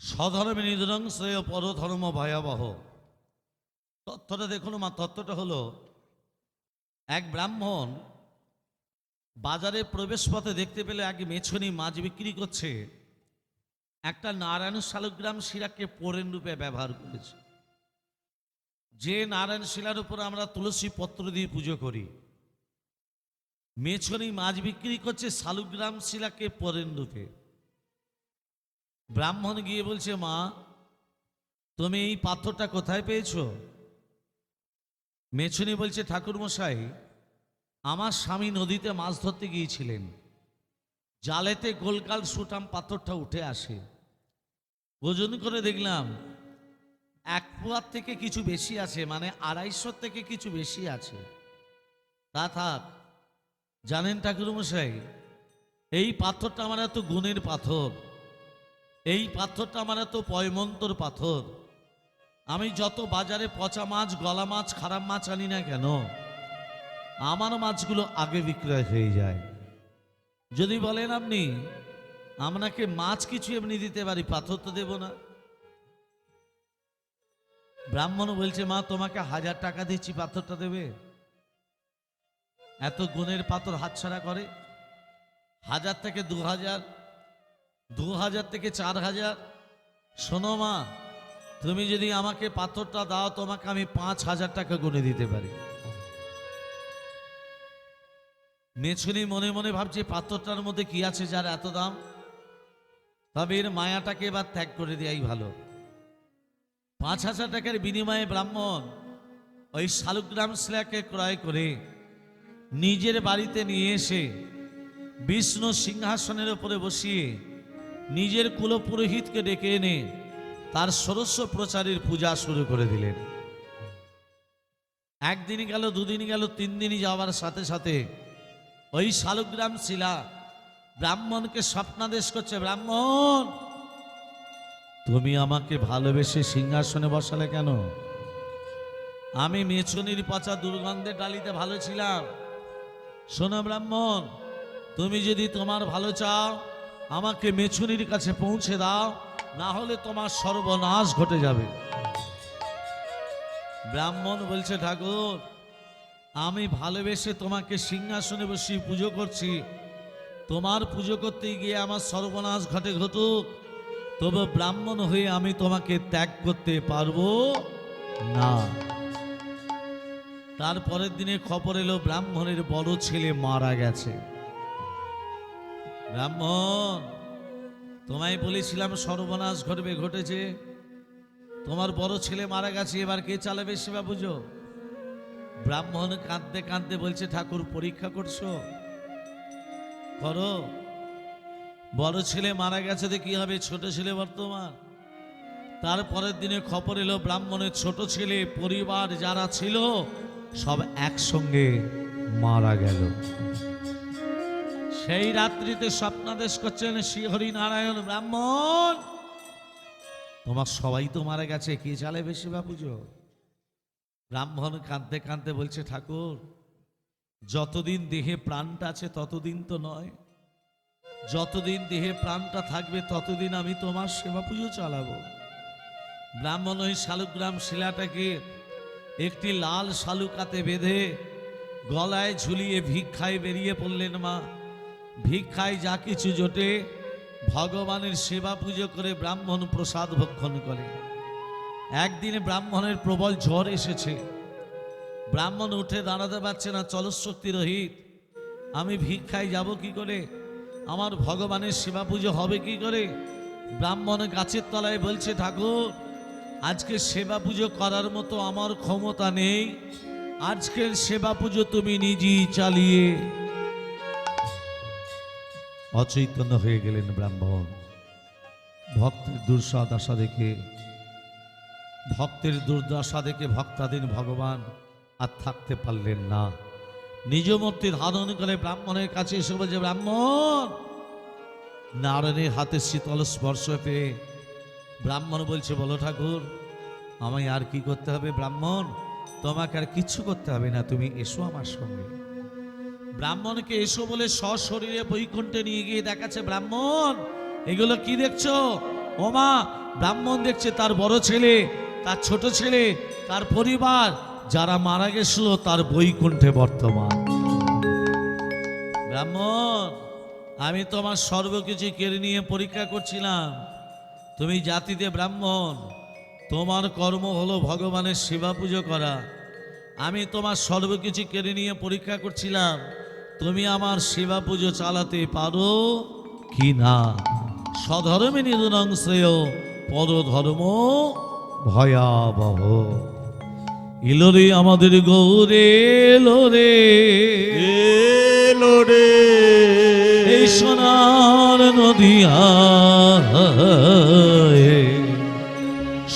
স্বধর্মে নিধনং শ্রেয় পরধর্ম ভয়াবহ। তথ্যটা দেখুন, মা তত্ত্বটা হলো, এক ব্রাহ্মণ বাজারে প্রবেশ পথে দেখতে পেলে এক মেছনি মাছ বিক্রি করছে। একটা নারায়ণ শালগ্রাম শিরাকে পোড়েন রূপে ব্যবহার করেছে। যে নারায়ণ শিলার উপর আমরা তুলসী পত্র দিয়ে পুজো করি। মেছনি মাছ বিক্রি করছে শালুগ্রাম শিলাকে পোড়েন রূপে। ব্রাহ্মণ গিয়ে বলছে, মা, তুমি এই পাথরটা কোথায় পেয়েছ? মেছুনি বলছে ঠাকুর মশাই আমার স্বামী নদীতে মাছ ধরতে গিয়েছিলেন। জালেতে গোলকাল সুটাম পাথরটা উঠে আসে। ওজন করে দেখলাম, এক পোয়ার থেকে কিছু বেশি আছে মানে আড়াইশোর থেকে কিছু বেশি আছে। তা থাক, জানেন ঠাকুর মশাই এই পাথরটা আমার এত গুণের পাথর। এই পাথরটা আমার এত পয়মন্তর পাথর। আমি যত বাজারে পচা মাছ, গলা মাছ, খারাপ মাছ আনি না কেন, আমার মাছগুলো আগে বিক্রয় হয়ে যায়। যদি বলেন আপনি, আপনাকে মাছ কিছু এমনি দিতে পারি, পাথর তো দেব না। ব্রাহ্মণ বলছে, মা, তোমাকে হাজার টাকা দিচ্ছি, পাথরটা দেবে? এত গুণের পাথর হাতছাড়া করে। হাজার থেকে দু হাজার দু হাজার থেকে চার হাজার শোনো মা, তুমি যদি আমাকে পাথরটা দাও, তোমাকে আমি পাঁচ হাজার টাকা গুনে দিতে পারি। মেছুনি মনে মনে ভাবছে, পাথরটার মধ্যে কি আছে যার এত দাম? তবে এর মায়াটাকে এবার ত্যাগ করে দেওয়াই ভালো। পাঁচ হাজার টাকার বিনিময়ে ব্রাহ্মণ ওই শালুগ্রাম শিলাকে ক্রয় করে নিজের বাড়িতে নিয়ে এসে বিষ্ণু সিংহাসনের উপরে বসিয়ে নিজের কুলপুরোহিতকে ডেকে এনে তার ষোড়শ প্রচারের পূজা শুরু করে দিলেন। একদিন গেল, দুদিন গেল তিন দিনই যাওয়ার সাথে সাথে ওই শালুগ্রাম শিলা ব্রাহ্মণকে স্বপ্নাদেশ করছে, ব্রাহ্মণ, তুমি আমাকে ভালোবেসে সিংহাসনে বসালে কেন? আমি মেছনির পচা দুর্গন্ধে ডালিতে ভালো ছিলাম। শোনো ব্রাহ্মণ, তুমি যদি তোমার ভালো চাও আমাকে মেছুনির কাছে পৌঁছে দাও, না হলে তোমার সর্বনাশ ঘটে যাবে। ব্রাহ্মণ বলছে, ঠাকুর, আমি ভালোবেসে তোমাকে সিংহাসনে বসিয়ে পুজো করছি। তোমার পুজো করতে গিয়ে আমার সর্বনাশ ঘটে ঘটুক। তবে ব্রাহ্মণ হয়ে আমি তোমাকে ত্যাগ করতে পারব না। তারপরের দিনে খবর এলো, ব্রাহ্মণের বড় ছেলে মারা গেছে। ব্রাহ্মণ, তোমায় বলেছিলাম সর্বনাশ ঘটবে, ঘটেছে। তোমার বড় ছেলে মারা গেছে, এবার কে চালাবে সেবা পুজো? ব্রাহ্মণ কাঁদতে কাঁদতে বলছে, ঠাকুর, পরীক্ষা করছ? করো। বড় ছেলে মারা গেছে তো কি হবে? ছোট ছেলে বর্তমান। তারপরের দিনে খবর এলো, ব্রাহ্মণের ছোট ছেলে, পরিবার যারা ছিল, সব একসঙ্গে মারা গেল। সেই রাত্রিতে স্বপ্নাদেশ করছেন নারায়ণ ব্রাহ্মণ। তোমার সবাই তো মারা গেছে, কে চালে বেশি বা পুজো? ব্রাহ্মণ কাঁদতে কাঁদতে বলছে, ঠাকুর, যতদিন দেহে প্রাণটা আছে ততদিন তো নয়। যতদিন দেহে প্রাণটা থাকবে ততদিন আমি তোমার সেবা পুজো চালাবো। ব্রাহ্মণ ওই শালুগ্রাম শিলাটাকে একটি লাল শালুকাতে বেঁধে গলায় ঝুলিয়ে ভিক্ষায় বেরিয়ে পড়লেন মা। ভিক্ষায় যা কিছু জোটে, ভগবানের সেবা পুজো করে ব্রাহ্মণ প্রসাদ ভক্ষণ করে। একদিন ব্রাহ্মণের প্রবল ঝড় এসেছে। ব্রাহ্মণ উঠে দাঁড়াতে পারছে না চলশক্তি রহিত। আমি ভিক্ষায় যাব কি করে? আমার ভগবানের সেবা পুজো হবে কি করে? ব্রাহ্মণ গাছের তলায় বলছে, ঠাকুর, আজকে সেবা পুজো করার মতো আমার ক্ষমতা নেই। আজকের সেবা পুজো তুমি নিজেই চালিয়ে অচৈতন্য হয়ে গেলেন ব্রাহ্মণ। ভক্তের দুর্দশা দেখে, ভক্তের দুর্দশা দেখে ভক্তাধীন ভগবান আর থাকতে পারলেন না। নিজ মূর্তি ধারণ করে ব্রাহ্মণের কাছে এসে বলছে, ব্রাহ্মণ! নারায়ণের হাতে শীতল স্পর্শ পেয়ে ব্রাহ্মণ বলছে, বলো ঠাকুর, আমায় আর কি করতে হবে ব্রাহ্মণ? তোমাকে আর কিচ্ছু করতে হবে না, তুমি এসো আমার সঙ্গে। ব্রাহ্মণকে এসো বলে সশরীরে বৈকুণ্ঠে নিয়ে গিয়ে দেখাচ্ছে, ব্রাহ্মণ, এগুলো কি দেখছ? ও মা ব্রাহ্মণ দেখছে তার বড় ছেলে, তার ছোট ছেলে, তার পরিবার, যারা মারা গেছিল তার বৈকুণ্ঠে বর্তমান। ব্রাহ্মণ, আমি তোমার সর্বকিছু কেড়ে নিয়ে পরীক্ষা করছিলাম। তুমি জাতিতে ব্রাহ্মণ, তোমার কর্ম হলো ভগবানের সেবা পুজো করা। আমি তোমার সর্বকিছু কেড়ে নিয়ে পরীক্ষা করছিলাম। তুমি আমার সেবা পুজো চালাতে পারো কি না? স্বধর্মে নিধনং শ্রেয় পরধর্ম ভয়াবহ। ইলোরে আমাদের গৌরে লোরে। এলো রে এই সোনার নদিয়া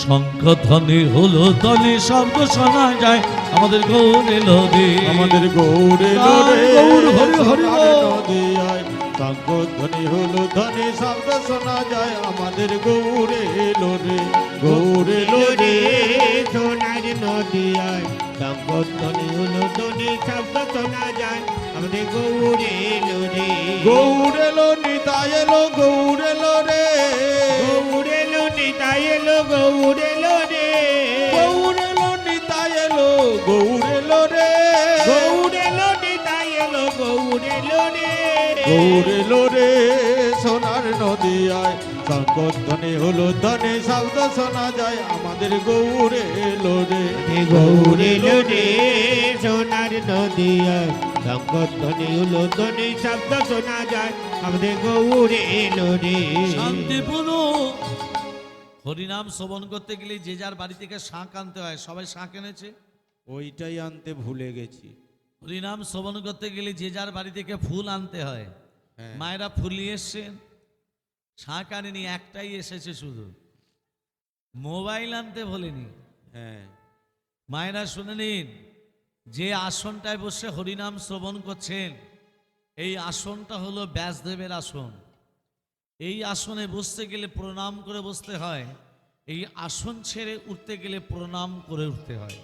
শঙ্খধ্বনি হলো তলে শব্দ শোনা যায়। আমাদের গৌর এলো রে আমাদের গৌর এলো রে গৌর হরি হরি সোনার বল। নদিয়ায় তাঙ্গ ধ্বনি হলো ধ্বনি শব্দ শোনা যায়। আমাদের গৌর এলো রে গৌর এলো রে সোনার নদিয়ায় সংকীর্তনে হলো ধ্বনি শব্দ শোনা যায়। আমাদের গৌরে এলো রে গৌর এলো নিতাই এলো গৌর এলো রে গৌরে নিতাই এলো গৌরে এলো রে। গৌর এলো নিতাই এলো গৌর এলো রে। গৌরে এলো নিতাই এলো গৌরে এলো রে। গৌর এলো রে সোনার নদিয়ায়। সংকীর্তনে হলো ধ্বনি শব্দ শোনা যায়। আমাদের গৌর এলো রে। গৌরে এলো রে সোনার নদিয়ায়। সংকীর্তনে হলো ধ্বনি শব্দ শোনা যায়। আমাদের গৌরে এলো রে। শান্তিপূর্ণ হরিনাম শ্রবণ করতে গেলে যে যার বাড়ি থেকে শাঁখ আনতে হয় সবাই শাঁখ এনেছে? ওইটাই আনতে ভুলে গেছি। হরিনাম শ্রবণ করতে গেলে যে যার বাড়ি থেকে ফুল আনতে হয় হ্যাঁ। মায়েরা ফুল নিয়ে এসছেন শাঁখ আনেনি একটাই এসেছে শুধু। মোবাইল আনতে বলেনি। হ্যাঁ। মায়েরা শুনে নিন যে আসনটায় বসে হরিনাম শ্রবণ করছেন এই আসনটা হলো ব্যাসদেবের আসন। এই আসনে বসতে গেলে প্রণাম করে বসতে হয়, এই আসন ছেড়ে উঠতে গেলে প্রণাম করে উঠতে হয়।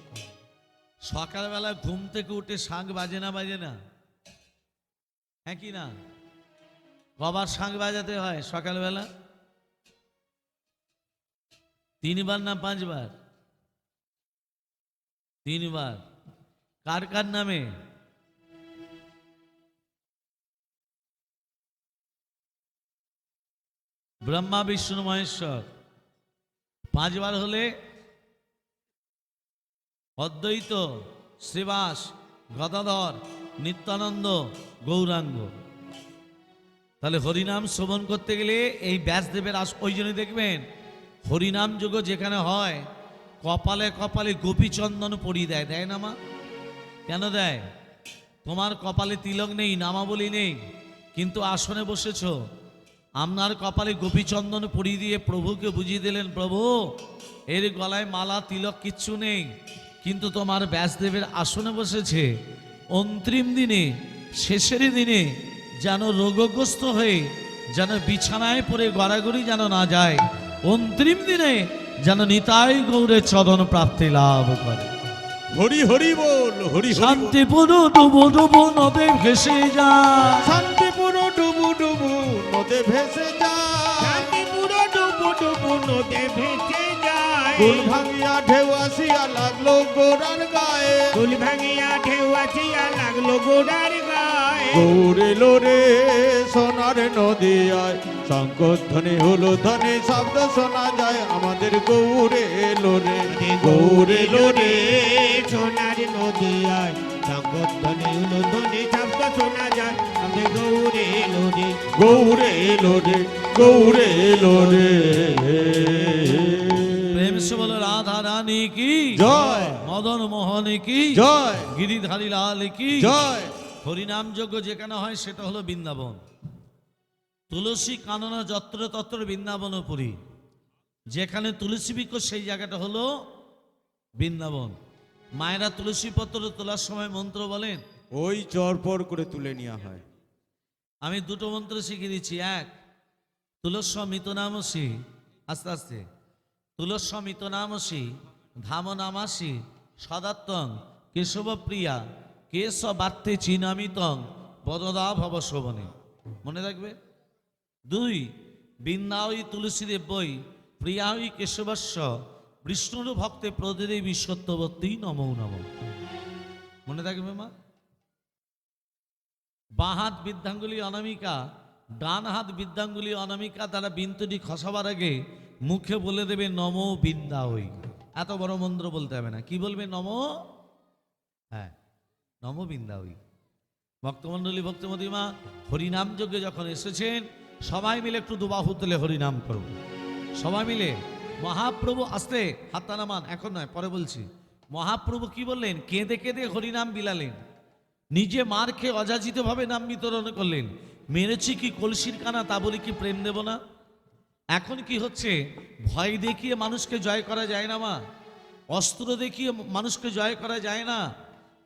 সকালবেলা ঘুম থেকে উঠে শাঁখ বাজে না বাজে না? হ্যাঁ কি না? কবার শাঁখ বাজাতে হয় সকালবেলা? তিনবার না পাঁচবার? তিনবার। কার কার নামে? ব্রহ্মা, বিষ্ণু, মহেশ্বর। পাঁচবার হলে অদ্বৈত, শ্রীবাস, গদাধর, নিত্যানন্দ, গৌরাঙ্গ। তাহলে হরিনাম শ্রবণ করতে গেলে এই ব্যাসদেবের আস ওই জন্য দেখবেন, হরিনাম যুগ যেখানে হয়, কপালে কপালে গোপীচন্দন পরিয়ে দেয়। দেয় না মা? কেন দেয়? তোমার কপালে তিলক নেই, নামাবলি নেই, কিন্তু আসনে বসেছ। আপনার কপালে গোপীচন্দন পরিয়ে দিয়ে প্রভুকে বুঝিয়ে দিলেন প্রভু এর গলায় মালা তিলক কিচ্ছু নেই কিন্তু তোমার ব্যাসদেবের আসনে বসেছে। অন্তিম দিনে শেষের দিনে যেন রোগগ্রস্ত হয়ে যেন বিছানায় পড়ে গড়াগড়ি যেন না যায় অন্তিম দিনে যেন নিতাই গৌরের চরণ প্রাপ্তি লাভ করে। হরি হরি বল হরি শান্তিপুর ডুবু ডুবু নদে ভেসে যায় শান্তিপুর নদে ভেসে যায়। শান্তিপুর ডুবু ডুবু নদে ভেসে যায়। ভাঙিয়া ঢেউ আসিয়া লাগল গোড়ার গায়ে। কুল ভাঙিয়া ঢেউ আসিয়া লাগল গোড়ার গায়ে। গৌর এলো রে সোনার নদিয়ায়। শঙ্কধ্বনি হলো ধ্বনি শব্দ শোনা যায়। আমাদের গৌর এলো রে। গৌর এলো রে। সোনার নদিয়ায়। ধ্বনি শব্দ শোনা যায়। গৌরে গৌর গৌর প্রেম সে বলে রাধা রানী কি? জয়। মদন মোহন কি? জয়। গিরিধারী লাল কি? জয়। হরিনাম যজ্ঞ যেখানে হয় সেটা হলো বৃন্দাবন। তুলসী কাননা যত্র তত্র বৃন্দাবনপুরী যেখানে তুলসী বৃক্ষ সেই জায়গাটা হলো বৃন্দাবন। মায়েরা তুলসী পত্র তোলার সময় মন্ত্র বলেন। ওই চরপর করে তুলে নেওয়া হয়। আমি দুটো মন্ত্র শিখিয়ে দিচ্ছি। এক তুলস্ব মিতনামসি আস্তে আস্তে। তুলস্ব মিতনামসি ধাম নামাসি সদাত্তং কেশবপ্রিয়া কেশ বার্তে চিনামিতং বদদা ভব শোভনে মনে রাখবে? দুই বৃন্দাবী তুলসীদেব বই প্রিয়াই কেশবস্য বিষ্ণুর ভক্তে প্রদেবী বিশ্বত্ববর্তী নমো নম। মনে থাকবে মা বাঁ হাত বৃদ্ধাঙ্গুলি অনামিকা ডান হাত বৃদ্ধাঙ্গুলি অনামিকা তারা বিন্দুটি খসাবার আগে মুখে বলে দেবে নম বিন্দা ওই এত বড় মন্ত্র বলতে হবে না। কি বলবে? নম? হ্যাঁ নম বিন্দা ওই ভক্তমণ্ডলী ভক্তমতিমা হরিনাম যজ্ঞে যখন এসেছেন, সবাই মিলে একটু দুবাহু তুলে হরিনাম করব সবাই মিলে মহাপ্রভু আসতে হাতটা নামান, এখন নয়, পরে বলছি। মহাপ্রভু কি বললেন? কেঁদে কেঁদে হরিনাম বিলালেন। নিজে মার খেয়ে অযাচিতভাবে নাম বিতরণ করলেন। মেরেছি কি কলসির কানা, তা বলে কি প্রেম দেব না? এখন কি হচ্ছে? ভয় দেখিয়ে মানুষকে জয় করা যায় না মা। অস্ত্র দেখিয়ে মানুষকে জয় করা যায় না।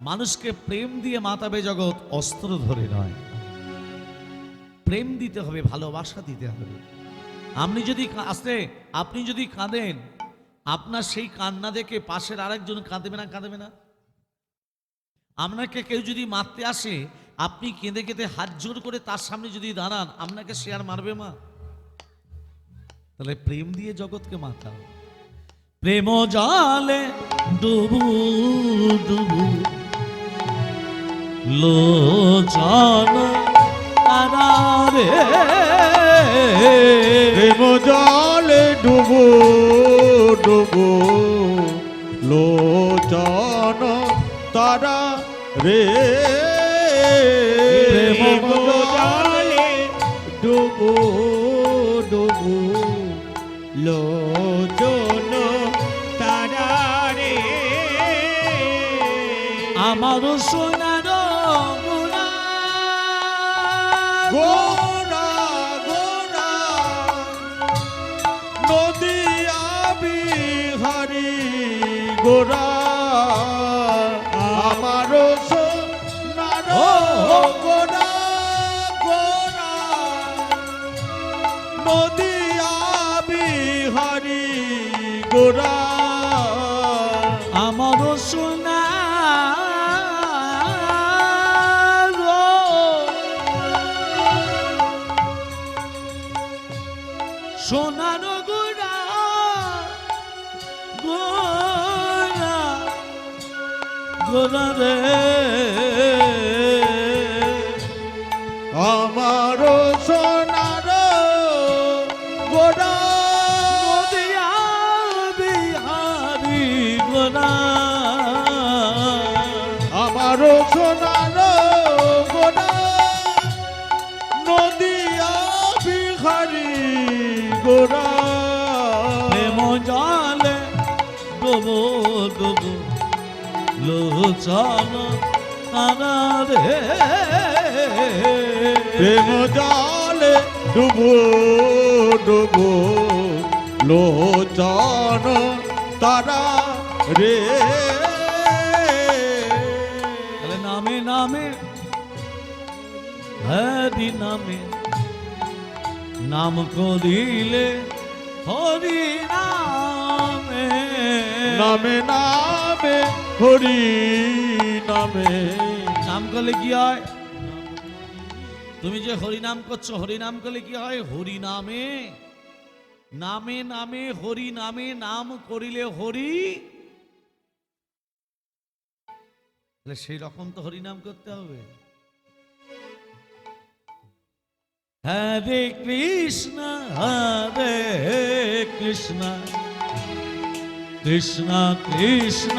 মানুষকে প্রেম দিয়ে মাতাবে জগৎ অস্ত্র ধরে নয়। প্রেম দিতে হবে, ভালোবাসা দিতে হবে। আপনি যদি আসতে, আপনি যদি কাঁদেন, আপনার সেই কান্না দেখে পাশের আরেকজন কাঁদবে না কাঁদবে না? আপনাকে কেউ যদি মারতে আসে, আপনি কেঁদে কেঁদে হাত জোর করে তার সামনে যদি দাঁড়ান, আপনাকে সে আর মারবে মা তাহলে প্রেম দিয়ে জগৎকে মাতাও। প্রেম জালে ডুবু ডুবু। লোচন তারারে প্রেম জলে ডুবো ডুবো। লোচন তারা রে। প্রেম জলে ডুবু ডুবু। লোচন তারারে আমার সোনার গোরা আমারও সোনার গোরা গোরা নদিয়া বিহারি গোরা রে। আমার সোনার গোরা নদিয়া বিহারি আমার সোনার গোরা নদিয়া বিহারি গোরা প্রেম জালে ডুবো ডুবো। লোচন তারা রে। প্রেম জালে ডুবো ডুবো। লোচন তারা রে। নামে নামে। হরি নামে। নাম করিলে হরি নামে। নামে নামে। হরি নামে। নাম করলে কি হয়? তুমি যে হরি নাম করছ হরি নাম করলে কি হয়? হরি নামে নামে নামে হরি নামে, নাম করিলে হরি। তাহলে সেই রকম তো হরি নাম করতে হবে। হরে কৃষ্ণ হরে কৃষ্ণ। কৃষ্ণ কৃষ্ণ।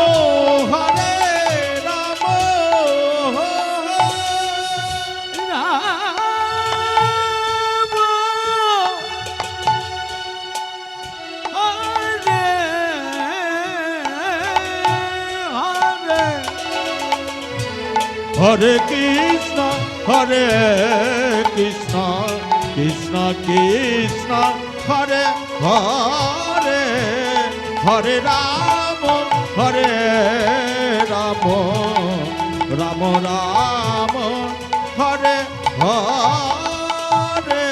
হরে কৃষ্ণ হরে কৃষ্ণ কৃষ্ণ কৃষ্ণ, হরে হরে হরে রাম হরে রাম রাম রাম, হরে হরে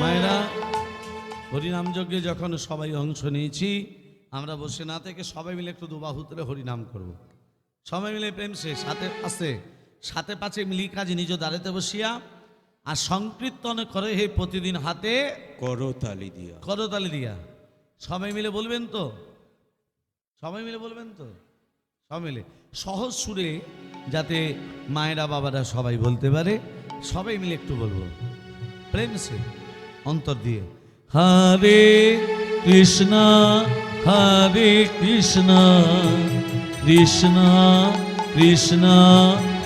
মায়েরা, হরিনাম যজ্ঞে যখন সবাই অংশ নিয়েছি, আমরা বসে না থেকে সবাই মিলে একটু দুবাহু তুলে হরিনাম করব। সবাই মিলে প্রেম সে সাথে পাশে সাথে পাশে মিলি কাজ নিজ দাঁড়াতে বসিয়া আর সংকীর্তন করে হে প্রতিদিন হাতে করতালি দিয়া। করতালি দিয়া। সবাই মিলে বলবেন তো? সবাই মিলে বলবেন তো? সবাই মিলে। সহজ সুরে যাতে মায়েরা বাবারা সবাই বলতে পারে সবাই মিলে একটু বলব। প্রেম সে অন্তর দিয়ে। হরে কৃষ্ণ হরে কৃষ্ণ কৃষ্ণ কৃষ্ণ।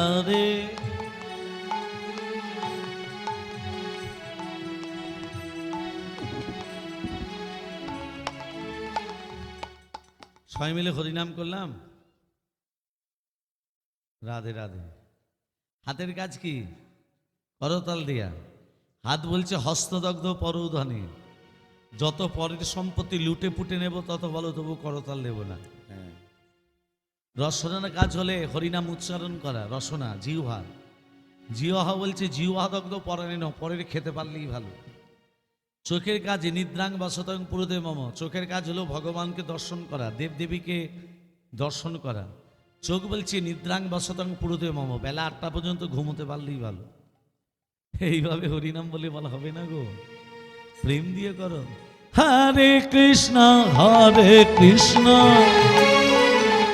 হরে সবাই মিলে হরিনাম করলাম। রাধে রাধে। হাতের কাজ কি? করতাল দিয়া। হাত বলছে, হস্তদগ্ধ পরৌধনে যত পরের সম্পত্তি লুটে পুটে নেব, তত বলো তবু করতাল নেব না। রসনার কাজ হলে হরিনাম উচ্চারণ করা, রসনা, জিহ্বা। জিহ্বা বলছে, জিহ্বা দগ্ধ পরাণে ন পরের খেতে পারলেই ভালো। চোখের কাজ নিদ্রাং বা শতং পুরোদেব মম। চোখের কাজ হলো ভগবানকে দর্শন করা, দেবদেবীকে দর্শন করা। চোখ বলছে, নিদ্রাং বা শতং পুরোদেব মম। বেলা আটটা পর্যন্ত ঘুমোতে পারলেই ভালো। এইভাবে হরিনাম বলে বলা হবে না গো। প্রেম দিয়ে করো। হরে কৃষ্ণ হরে কৃষ্ণ।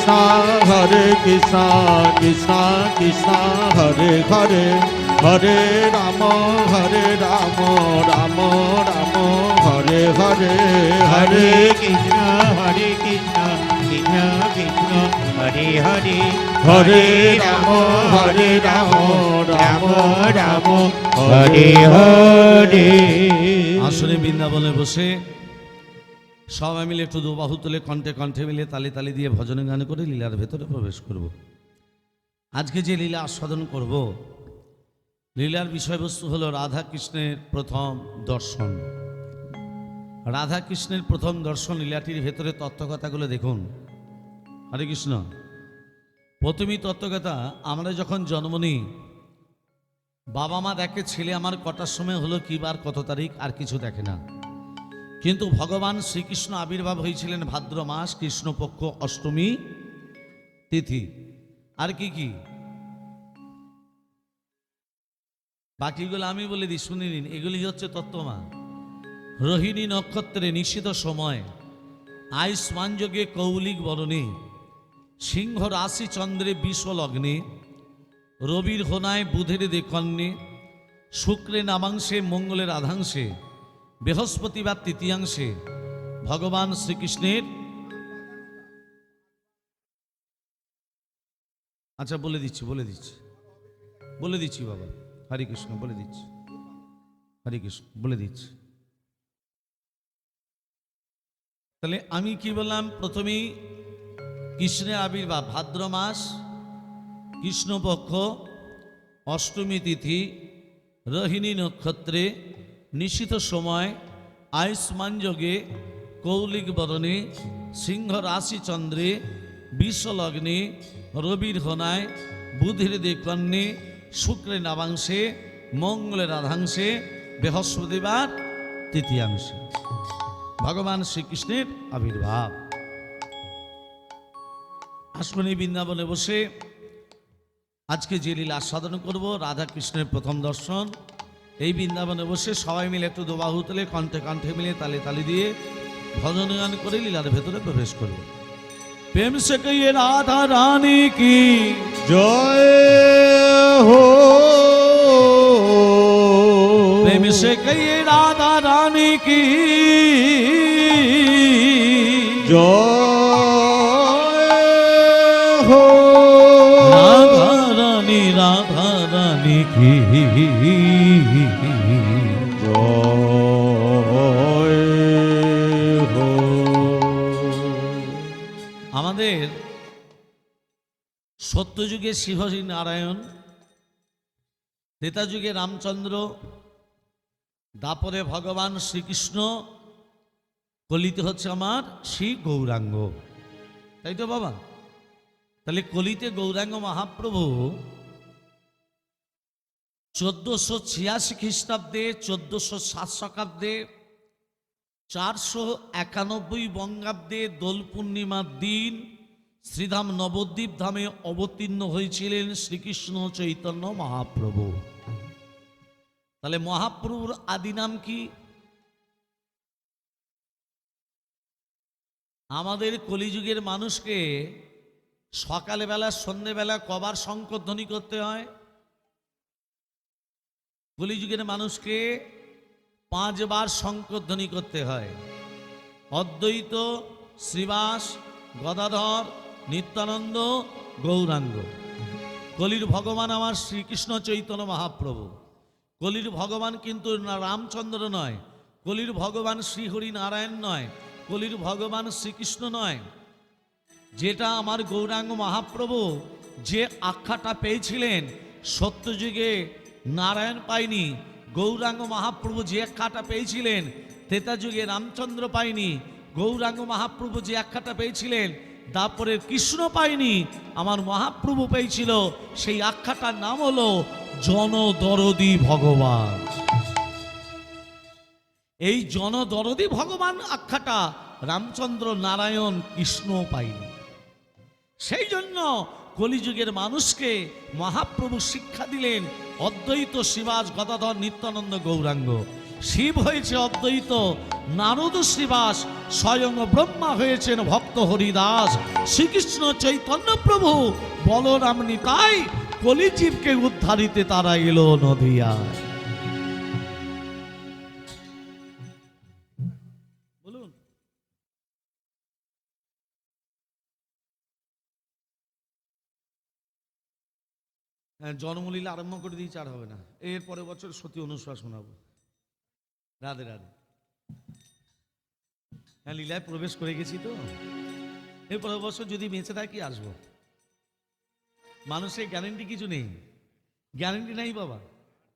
হরে কৃষ্ণ কৃষ্ণ কৃষ্ণ হরে হরে। হরে রাম হরে রাম রাম রাম হরে হরে। হরে হরে কৃষ্ণ হরে কৃষ্ণ কৃষ্ণ কৃষ্ণ হরে হরে। হরে রাম হরে রাম রাম রাম হরে হরে আসলে বৃন্দাবনে বসে সবাই মিলে একটু দুবাহু তুলে কণ্ঠে কণ্ঠে মিলে তালে তালে দিয়ে ভজন গান করে লীলার ভেতরে প্রবেশ করব। আজকে যে লীলা আস্বাদন করব, লীলার বিষয়বস্তু হলো রাধা কৃষ্ণের প্রথম দর্শন। রাধা কৃষ্ণের প্রথম দর্শন লীলাটির ভেতরে তত্ত্বকথাগুলো দেখুন। হরে কৃষ্ণ। প্রথমেই তত্ত্বকথা, আমরা যখন জন্ম নিই বাবা মা দেখে ছেলে আমার কটার সময় হলো কি বার, কত তারিখ, আর কিছু দেখে না। কিন্তু ভগবান শ্রীকৃষ্ণ আবির্ভাব হয়েছিলেন ভাদ্র মাস, কৃষ্ণপক্ষ অষ্টমী তিথি। আর কি কি? বাকিগুলো আমি বলে দিই, শুনে নিন। এগুলি হচ্ছে তত্ত্বমা। রোহিণী নক্ষত্রে নিষিদ্ধ সময়, আয়ুষ্মান যোগে কৌলিক বরণে, সিংহ রাশি চন্দ্রে বিষ লগ্নে রবির হোনায় বুধের দেখন্যে শুক্রে নামাংশে, মঙ্গলের আধাংশে বৃহস্পতিবার তৃতীয়াংশে ভগবান শ্রীকৃষ্ণের আচ্ছা বলে দিচ্ছি বলে দিচ্ছি বলে দিচ্ছি বাবা, হরে কৃষ্ণ, বলে দিচ্ছি, হরে কৃষ্ণ, বলে দিচ্ছি। তাহলে আমি কি বললাম? প্রথমেই কৃষ্ণের আবির্ভাব, ভাদ্র মাস, কৃষ্ণপক্ষ, অষ্টমী তিথি, রোহিণী নক্ষত্রে নিশিত সময় আয়ুষ্মান যোগে কৌলিক বরণে সিংহ রাশি চন্দ্রে বিশ্বলগ্নে রবির হোনায়, বুধির দেকন্যে শুক্রের নাবাংশে মঙ্গলের রাধাংশে, বৃহস্পতিবার তৃতীয়াংশে। ভগবান শ্রীকৃষ্ণের আবির্ভাব। আসমনি বৃন্দাবনে বসে আজকে যে লীলা আস্বাদন করব, রাধাকৃষ্ণের প্রথম দর্শন এই বৃন্দাবনে বসে সবাই মিলে একটু দোবাহু তুলে কণ্ঠে কণ্ঠে মিলে তালে তালে দিয়ে ভজন গান করে লীলার ভেতরে প্রবেশ করব প্রেম সে কইয়ে রাধা রানী কি? জয় হো। প্রেম সে কইয়ে রাধা রানী কি? জয় সত্যযুগে শিবহরি নারায়ণ যুগে রামচন্দ্র, দাপরে ভগবান শ্রীকৃষ্ণ, কলিতে হচ্ছে আমার শ্রী গৌরাঙ্গ। তাই তো বাবা? তাহলে কলিতে গৌরাঙ্গ মহাপ্রভু চোদ্দশো ছিয়াশি খ্রিস্টাব্দে, চোদ্দশো সাত শতাব্দে চারশো একানব্বই বঙ্গাব্দে দোল পূর্ণিমার দিন শ্রীধাম নবদ্বীপ ধামে অবতীর্ণ হয়েছিলেন শ্রীকৃষ্ণ চৈতন্য মহাপ্রভু। তাহলে মহাপ্রভুর আদি নাম কি? আমাদের কলিযুগের মানুষকে সকালবেলা সন্ধেবেলা কবার শঙ্করধ্বনি করতে হয়। কলিযুগের মানুষকে পাঁচবার শঙ্করধ্বনি করতে হয়। অদ্বৈত, শ্রীবাস, গদাধর নিত্যানন্দ গৌরাঙ্গ। কলির ভগবান আমার শ্রীকৃষ্ণ চৈতন্য মহাপ্রভু। কলির ভগবান কিন্তু রামচন্দ্র নয়, কলির ভগবান শ্রীহরি নারায়ণ নয়, কলির ভগবান শ্রীকৃষ্ণ নয়। যেটা আমার গৌরাঙ্গ মহাপ্রভু যে আখ্যাটা পেয়েছিলেন, সত্যযুগে নারায়ণ পায়নি, গৌরাঙ্গ মহাপ্রভু যে আখ্যাটা পেয়েছিলেন ত্রেতা যুগে রামচন্দ্র পায়নি, গৌরাঙ্গ মহাপ্রভু যে আখ্যাটা পেয়েছিলেন তারপরে কৃষ্ণ পায়নি আমার মহাপ্রভু পেয়েছিল। সেই আখ্যাটার নাম হলো জনদরদি ভগবান। এই জনদরদি ভগবান আখ্যাটা রামচন্দ্র নারায়ণ কৃষ্ণ পায়নি সেই জন্য কলিযুগের মানুষকে মহাপ্রভু শিক্ষা দিলেন অদ্বৈত শিবাজ গদাধর নিত্যানন্দ গৌরাঙ্গ। শিব হয়েছে অদ্বৈত। নারদ শ্রীবাস স্বয়ং ব্রহ্মা হয়েছেন ভক্ত হরিদাস। শ্রীকৃষ্ণ চৈতন্য প্রভু বলরাম নিতাই কলিজীবকে উদ্ধারিতে তারা এলো নদিয়ায়। হ্যাঁ জন্মলীলা আরম্ভ করে দিয়েছে আর হবে না। এর পরের বছর সতী অনুস্বার শোনাবো। রাধে রাধে। হ্যাঁ লীলায় প্রবেশ করে গেছি তো। এর পরের বছর যদি বেঁচে থাকি, আসব। মানুষের গ্যারেন্টি কিছু নেই। গ্যারেন্টি নাই বাবা।